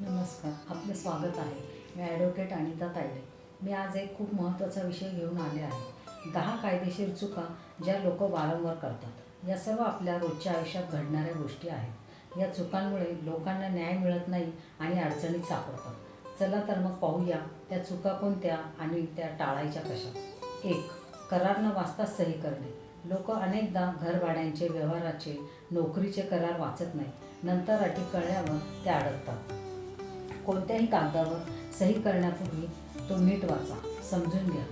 नमस्कार. आपलं स्वागत आहे. मी ॲडव्होकेट अनिता तायडे. मी आज एक खूप महत्त्वाचा विषय घेऊन आले आहे. दहा कायदेशीर चुका ज्या लोक वारंवार करतात. या सर्व आपल्या रोजच्या आयुष्यात घडणाऱ्या गोष्टी आहेत. या चुकांमुळे लोकांना न्याय मिळत नाही आणि अडचणीत सापडतात. चला तर मग पाहूया त्या चुका कोणत्या आणि त्या टाळायच्या कशा. एक करार न वाचताच सही करणे. लोक अनेकदा घरभाड्यांचे व्यवहाराचे नोकरीचे करार वाचत नाही नंतर अटी कळल्यावर ते अडकतात. कोणत्याही कागदावर सही करण्यापूर्वी तो नीट वाचा समजून घ्या.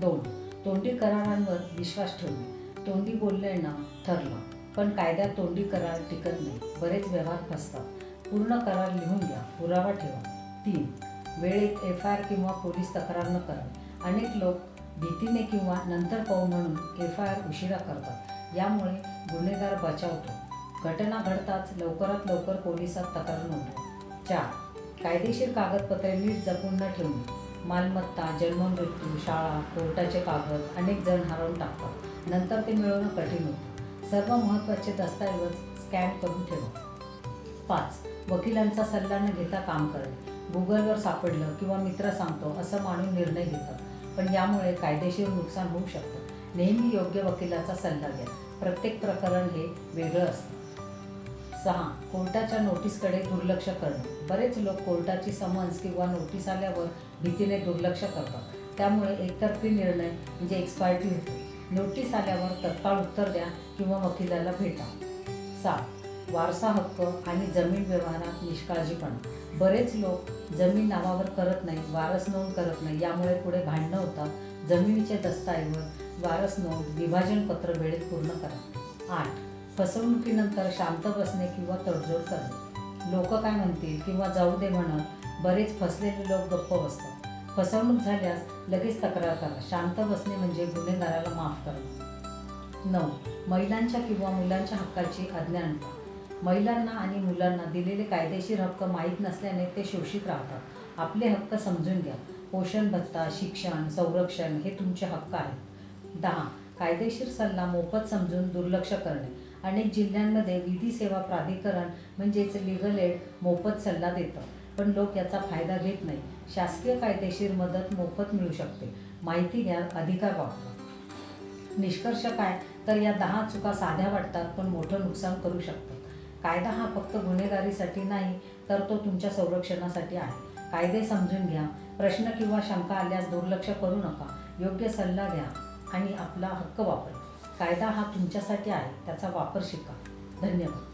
दोन तोंडी करारांवर विश्वास ठेवणे. तोंडी बोलणं ठरलं. पण कायद्यात तोंडी करार टिकत नाही. बरेच व्यवहार फसतात. पूर्ण करार लिहून घ्या. पुरावा ठेवा. तीन वेळेत एफ आय आर किंवा पोलीस तक्रार न करा. अनेक लोक भीतीने किंवा नंतर पाहू म्हणून एफ आय आर उशिरा करतात. यामुळे गुन्हेगार बचावतो. घटना घडताच लवकरात लवकर पोलिसात तक्रार नोंदवा. चार कायदेशीर कागदपत्रे नीट जपून न ठेवणे मालमत्ता जन्ममृत्यू शाळा कोर्टाचे कागद अनेक जण हरवून टाकतात. नंतर ते मिळवणं कठीण होतं. सर्व महत्त्वाचे दस्तऐवज स्कॅन करून ठेवा. पाच वकिलांचा सल्ला न घेता काम करणे गुगलवर सापडलं किंवा मित्र सांगतो असं मानून निर्णय घेतात पण यामुळे कायदेशीर नुकसान होऊ शकतं. नेहमी योग्य वकिलाचा सल्ला घ्या. प्रत्येक प्रकरण हे वेगळं असतं. सहा कोर्टाच्या नोटीसकडे दुर्लक्ष करणं. बरेच लोक कोर्टाची समन्स किंवा नोटीस आल्यावर भीतीने दुर्लक्ष करतात. त्यामुळे एकतर्फी निर्णय म्हणजे एक्सपायर्टी होते. नोटीस आल्यावर तत्काळ उत्तर द्या किंवा वकिलाला भेटा. सात वारसा हक्क आणि जमीन व्यवहारात निष्काळजीपणा. बरेच लोक जमीन नावावर करत नाही वारस नोंद करत नाही यामुळे पुढे भांडणं होतात. जमिनीचे दस्तऐवज वारस नोंद विभाजन पत्र वेळेत पूर्ण करा. आठ फसवणुकीनंतर शांत बसणे किंवा तडजोड करणे. लोक काय म्हणतील किंवा जाऊ दे म्हणत बरेच फसलेले लोक गप्प बसतात. फसवणूक झाल्यास लगेच तक्रार करा. शांत बसणे म्हणजे गुन्हेगाराला माफ करणे. नऊ. महिलांच्या किंवा मुलांच्या हक्काची अज्ञानता महिलांना आणि मुलांना दिलेले कायदेशीर हक्क माहीत नसल्याने ते शोषित राहतात. आपले हक्क समजून घ्या. पोषण भत्ता शिक्षण संरक्षण हे तुमचे हक्क आहेत. दहा. कायदेशीर सल्ला मोफत समजून दुर्लक्ष करणे. अनेक जिल्ह्यांमध्ये विधी सेवा प्राधिकरण म्हणजेच लिगल एड मोफत सल्ला देतं. पण लोक याचा फायदा घेत नाही. शासकीय कायदेशीर मदत मोफत मिळू शकते. माहिती घ्या अधिकार वापरा. निष्कर्ष काय? तर या दहा चुका साध्या वाटतात पण मोठं नुकसान करू शकतात कायदा हा फक्त गुन्हेगारीसाठी नाही तर तो तुमच्या संरक्षणासाठी आहे. कायदे समजून घ्या. प्रश्न किंवा शंका आल्यास दुर्लक्ष करू नका. योग्य सल्ला घ्या आणि आपला हक्क वापरा. कायदा हा तुमच्यासाठी आहे त्याचा वापर शिका. धन्यवाद.